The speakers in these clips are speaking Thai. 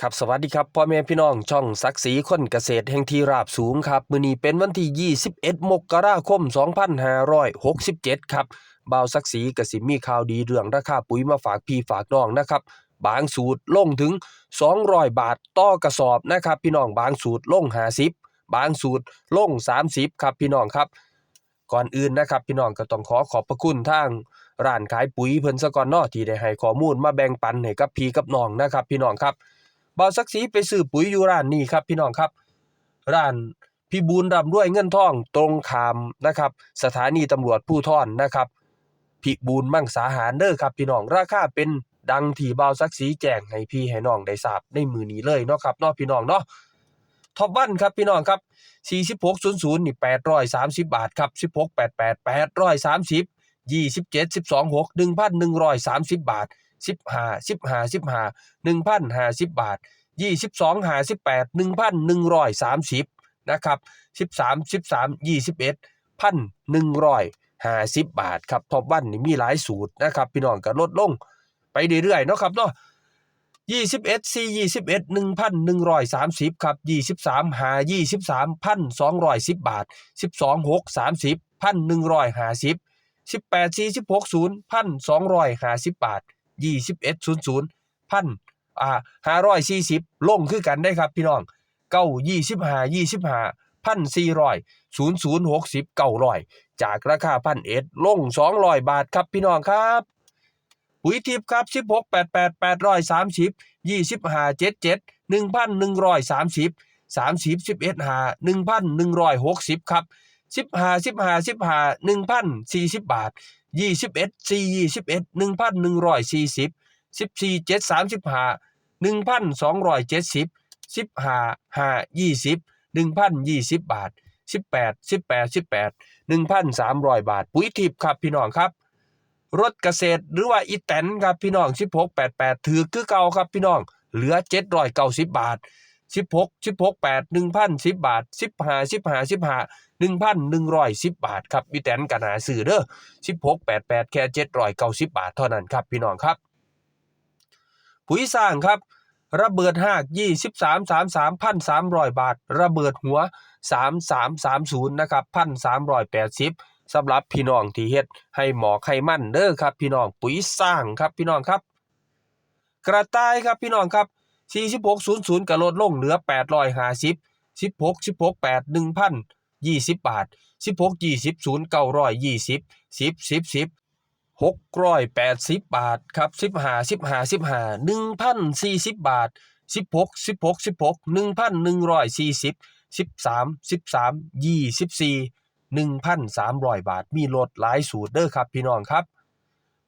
ครับสวัสดีครับพ่อแม่พี่น้องช่องศักดิ์ศรีคนเกษตรแห่งที่ราบสูงครับ มื้อนี้เป็นวันที่ 21 มกราคม 2567 ครับบ่าวศักดิ์ศรีก็สิมีข่าวดีเรื่องราคาปุ๋ยมาฝากพี่ฝากน้องนะครับ บางสูตรลงถึง 200 บาทต่อกระสอบนะครับ พี่น้องบางสูตรลง 50 บางสูตรลง 30 ครับพี่น้องครับ ก่อนอื่นนะครับพี่น้องก็ต้องขอขอบพระคุณทางร้านขายปุ๋ยเพิ่นซะก่อนเนาะที่ได้ให้ข้อมูลมาแบ่งปันให้กับพี่กับน้องนะครับ พี่น้องครับ บ่าวศักดิ์ศรีไปซื้อปุ๋ยอยู่ร้านนี้ครับพี่น้องครับร้านพี่บูลร่ำรวยเงินทองตรงขามนะครับ สถานีตำรวจผู้ท่อนนะครับพี่บูลมั่งสาหารเด้อครับ พี่น้องราคาเป็นดังที่บ่าวศักดิ์ศรีแจ้งให้พี่ให้น้องได้ทราบในมือนี้เลยเนาะครับเนาะพี่น้องเนาะท็อปวันครับพี่น้องครับ 4600นี่830 บาทครับ 1688 830 27 12 6 1,130 บาท สิบห้าสิบห้าสิบห้าหนึ่งพันห้าสิบบาทยี่สิบสองห้าสิบแปดหนึ่งพันหนึ่งร้อยสามสิบนะครับสิบสามสิบสามยี่สิบเอ็ดพันหนึ่งร้อยห้าสิบบาทครับท็อปวันนี่มีหลายสูตรนะครับ พี่น้องก็ลดลงไปเรื่อยๆเนาะครับเนาะยี่สิบเอ็ดสี่ยี่สิบเอ็ดหนึ่งพันหนึ่งร้อยสามสิบครับยี่สิบสามหายี่สิบสามพันสองร้อยสิบบาทสิบสองหกสามสิบพันหนึ่งร้อยห้าสิบสิบแปดสี่สิบหกศูนย์พันสองร้อยห้าสิบบาท 21 00พันอ่าห้าร้อยสี่สิบลงคือกันได้ครับพี่น้องเก้ายี่สิบห้ายี่สิบห้าพันสี่ร้อยศูนย์ศูนย์หกสิบเก้าร้อยจากราคาพันเอ็ดลงสองร้อยบาทครับพี่น้องครับปุ๋ยทิพย์ครับสิบหกแปดแปดแปดร้อยสามสิบยี่สิบห้าเจ็ดเจ็ดหนึ่งพันหนึ่งร้อยสามสิบสามสิบสิบเอ็ดห้าหนึ่งพันหนึ่งร้อยหกสิบครับ สิบห้าสิบห้าสิบห้าหนึ่งพันสี่สิบบาทยี่สิบเอ็ดสี่ยี่สิบเอ็ดหนึ่งพันหนึ่งร้อยสี่สิบสิบสี่เจ็ดสามสิบห้าหนึ่งพันสองร้อยเจ็ดสิบสิบห้าห้ายี่สิบหนึ่งพันยี่สิบบาทสิบแปดสิบแปดสิบแปดหนึ่งพันสามร้อยบาท ปุ๋ยทิพย์ครับพี่น้องครับ รถเกษตรหรือว่าอีแตนครับพี่น้องสิบหกแปดแปดถือคือเก่าครับพี่น้อง เหลือเจ็ดร้อยเก้าสิบบาท สิบหกสิบหกแปดหนึ่งพันสิบบาทสิบห้าสิบห้าสิบห้าหนึ่งพันหนึ่งร้อยสิบบาทครับอีแตนกันหาซื้อเด้อสิบหกแปดแปดแค่เจ็ดร้อยเก้าสิบบาทเท่านั้นครับพี่น้องครับปุ๋ยสร้างครับระเบิดหากยี่สิบสามสามสามพันสามร้อยบาท ระเบิดหัวสามสามสามศูนย์นะครับพันสามร้อยแปดสิบสำหรับพี่น้องที่เฮ็ดให้หมอไขมันเด้อครับ พี่น้องปุ๋ยสร้างครับพี่น้องครับ กระต่ายครับพี่น้องครับ สี่สิบหกศูนย์ศูนย์กระลดลงเหลือแปดร้อยห้าสิบสิบหกสิบหกแปดหนึ่งพันยี่สิบบาทสิบหกยี่สิบศูนย์เก้าร้อยยี่สิบสิบสิบสิบหกร้อยแปดสิบบาทครับสิบห้าสิบห้าสิบห้าหนึ่งพันสี่สิบบาทสิบหกสิบหกสิบหกหนึ่งพันหนึ่งร้อยสี่สิบสิบสามสิบสามยี่สิบสี่หนึ่งพันสามร้อยบาทมีลดหลายสูตรเด้อครับพี่น้องครับ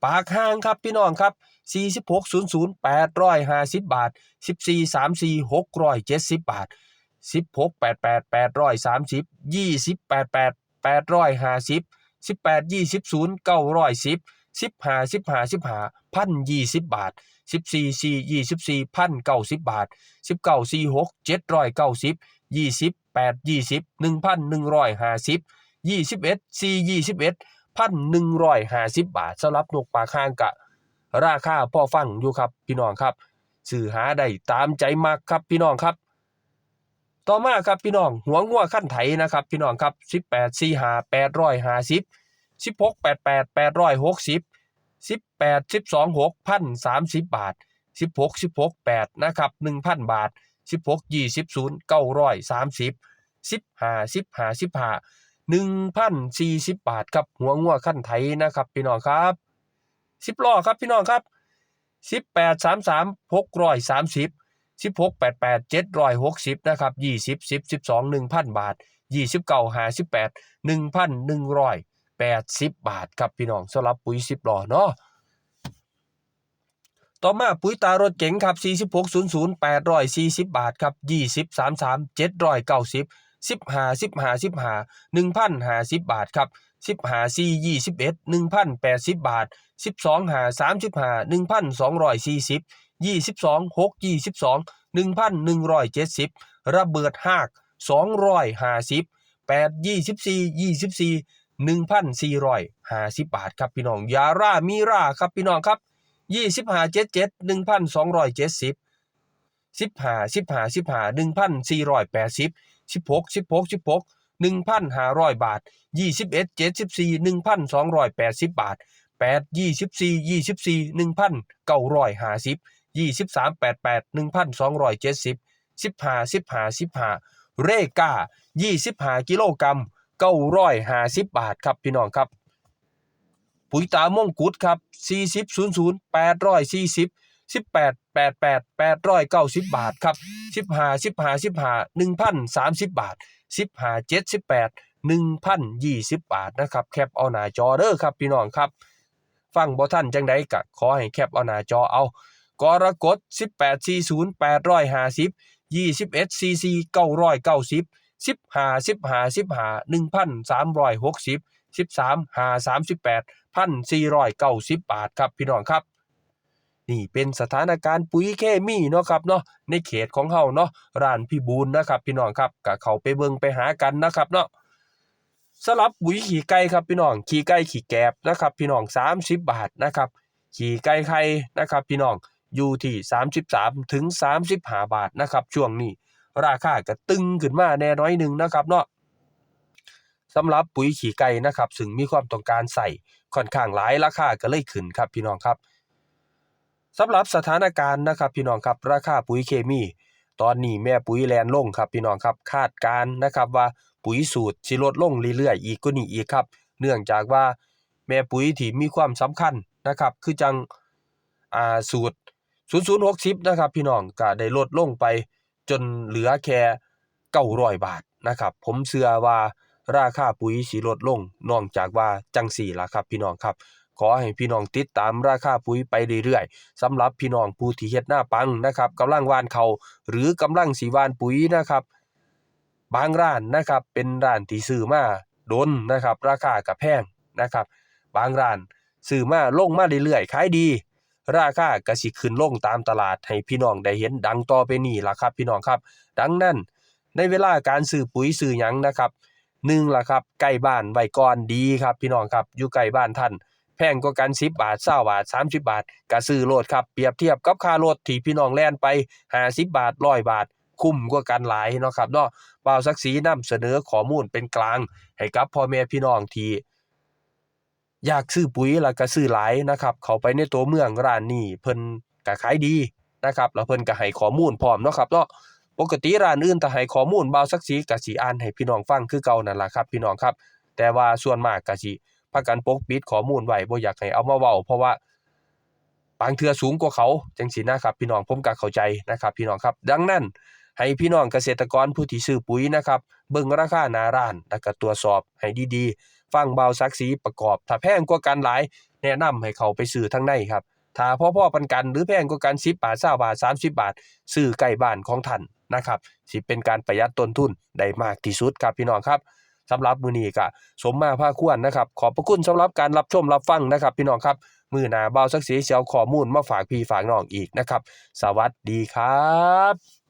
ปากห้างครับพี่น้องครับ สี่สิบหกศูนย์ศูนย์แปดร้อยห้าสิบบาทสิบสี่สามสี่หกร้อยเจ็ดสิบบาทสิบหกแปดแปดแปดร้อยสามสิบยี่สิบแปดแปดแปดร้อยห้าสิบสิบแปดยี่สิบศูนย์เก้าร้อยสิบสิบห้าสิบห้าสิบห้าพันยี่สิบบาทสิบสี่สี่ยี่สิบสี่พันเก้าสิบบาทสิบเก้าสี่หกเจ็ดร้อยเก้าสิบยี่สิบแปดยี่สิบหนึ่งพันหนึ่งร้อยห้าสิบยี่สิบเอ็ดสี่ยี่สิบเอ็ดพันหนึ่งร้อยห้าสิบบาทสำหรับนกปลาข้างกะ ราคาพ่อฟังอยู่ครับพี่น้องครับสื่อหาได้ตามใจมากครับพี่น้องครับ ต่อมาครับพี่น้องหัวงัวขั้นไถนะครับ พี่น้องครับสิบแปดสี่หาแปดร้อยห้าสิบสิบหกแปดแปดแปดร้อยหกสิบสิบแปดสิบสองหกพันสามสิบบาทสิบหกสิบหกแปดนะครับหนึ่งพันบาทสิบหกยี่สิบศูนย์เก้าร้อยสามสิบสิบห้าสิบห้าสิบห้าหนึ่งพันสี่สิบบาทครับหัวงัวขั้นไถนะครับ พี่น้องครับ สิบล้อครับพี่น้องครับสิบแปดสามสามหกร้อยสามสิบสิบหกแปดแปดเจ็ดร้อยหกสิบนะครับยี่สิบสิบสิบสองหนึ่งพันบาทยี่สิบเก้าห้าสิบแปดหนึ่งพันหนึ่งร้อย80บบาทครับพี่น้องสำหรับปุ๋ย10หล่อเนาะต่อมาปุ๋ยตารถเก๋งครับ4600 840 บาทครับ20 33 790 15 15 15 1,050 บาทครับ 15 4 21 1,080บาท12 5 35 1,240 22 6 22 1,170ระเบิดหาก250 8 24 24 1,450บาทครับพี่น้องยารามีร่าครับพี่น้องครับ2577 1,270สิบห้าสิบห้าสิบห้าหนึ่งพันสี่ร้อยแปดสิบสิบหกสิบหกสิบหกหนึ่งพันห้าร้อยบาทยี่สิบเอ็ดเจ็ดสิบสี่หนึ่งพันสองร้อยแปดสิบบาทแปดยี่สิบสี่ยี่สิบสี่หนึ่งพันเก้าร้อยห้าสิบยี่สิบสามแปดแปดหนึ่งพันสองร้อยเจ็ดสิบสิบหาสิบหาสิบห้าเรกายี่สิบห้ากิโลกรัมเก้าร้อยห้าสิบบาทครับพี่น้องครับ ปุ๋ยตามงกุฎครับ 40 00 840 18 88 890 บาทครับ 15 15 15 1,030 บาท 15 78 1,020บาทนะครับแคปเอาหน้าจอเด้อครับพี่น้องครับ ฟังบ่ทันจังใดก็ขอให้แคปเอาหน้าจอเอากรกฎ18 40 850 21 cc 990 15 15 15 1,360 13 5 38พันสี่ร้อยเก้าสิบบาทครับพี่น้องครับ นี่เป็นสถานการณ์ปุ๋ยเคมีเนาะครับเนาะในเขตของเฮาเนาะร้านพี่บูนนะครับ พี่น้องครับก็เข้าไปเบิ่งไปหากันนะครับเนาะสำหรับปุ๋ยขี่ไก่ครับพี่น้องขี่ไก่ขี่แกบนะครับ พี่น้อง 30 บาทนะครับ ขี่ไก่ไข่นะครับ พี่น้องอยู่ที่ 33 ถึง 35 บาทนะครับ ช่วงนี้ ราคาก็ตึงขึ้นมาแน่น้อยหนึงนะครับเนาะสำหรับปุ๋ยขี่ไก่นะครับซึ่งมีความต้องการใส่ค่อนข้างหลายราคาก็เลยขึ้นครับพี่น้องครับ สำหรับสถานการณ์นะครับพี่น้องครับราคาปุ๋ยเคมี ตอนนี้แม่ปุ๋ยแลนลงครับพี่น้องครับคาดการณ์นะครับว่าปุ๋ยสูตรสิลดลงเรื่อยๆอีกก็นี่อีกครับ เนื่องจากว่าแม่ปุ๋ยที่มีความสำคัญนะครับคือจังอ่าสูตร 0060นะครับพี่น้องก็ได้ลดลงไปจนเหลือแค่900บาทนะครับผมเชื่อว่าราคาปุ๋ยสิลดลงนอกจากว่าจังสี่ล่ะครับพี่น้องครับ ขอให้พี่น้องติดตามราคาปุ๋ยไปเรื่อยๆสำหรับพี่น้องผู้ที่เฮ็ดหน้าปังนะครับกำลังวานเขาหรือกำลังสิหว่านปุ๋ยนะครับ บางร้านนะครับเป็นร้านที่ซื้อมาดนนะครับ ราคาก็แพงนะครับ บางร้านซื้อมาลงมาเรื่อยๆขายดี ราคาก็สิขึ้นลงตามตลาดให้พี่น้องได้เห็นดังต่อไปนี้ล่ะครับ พี่น้องครับ ดังนั้น ในเวลาการซื้อปุ๋ยซื้อหยังนะครับหนึ่งล่ะครับใกล้บ้านไว้ก่อนดีครับ พี่น้องครับอยู่ใกล้บ้านท่าน พงกว่ากัน 10 บาท20บาท 30 บาทก็ซื้อโลดครับเปรียบเทียบกับค่ารถที่พี่น้องแล่นไป 50 บาท 100 บาท คุ้มกว่ากันหลายเนาะครับเนาะบ่าวศักดิ์ศรีนำเสนอข้อมูลเป็นกลาง ให้กับพ่อแม่พี่น้องที่อยากซื้อปุ๋ยแล้วก็ซื้อหลายนะครับเข้าไปในตัวเมืองร้านนี้เพิ่นก็ขายดีนะครับแล้วเพิ่นก็ให้ข้อมูลพร้อมเนาะครับเนาะปกติร้านอื่นถ้าให้ข้อมูลบ่าวสักสีก็สิอ่านให้พี่น้องฟังคือเก่านั่นล่ะครับ พี่น้องครับ แต่ว่าส่วนมากก็สิ พากันปกปิดข้อมูลไว้บ่อยากให้เอามาเว้าเพราะว่าบางเทื่อสูงกว่าเขาจังซี่นะครับพี่น้องผมก็เข้าใจนะครับพี่น้องครับ ดังนั้นให้พี่น้องเกษตรกรผู้ที่ซื้อปุ๋ยนะครับเบิ่งราคาหน้าร้านแล้วก็ตรวจสอบให้ดีๆ ฟังเบาวสักสีประกอบ ถ้าแพงกว่ากันหลาย แนะนำให้เขาไปซื้อทางในครับถ้าพ่อๆปันกันหรือแพงกว่ากัน10บาท20บาท 30 บาท ซื้อใกล้บ้านของท่านนะครับสิเป็นการประหยัดต้นทุนได้มากที่สุดครับพี่น้องครับ สำหรับมือนี้ก็สมมาภาคควรนะครับ ขอบพระคุณสำหรับการรับชมรับฟังนะครับ พี่น้องครับ มือหนาเบาสักสีเสียวข้อมูลมาฝากพี่ฝากน้องอีกนะครับ สวัสดีครับ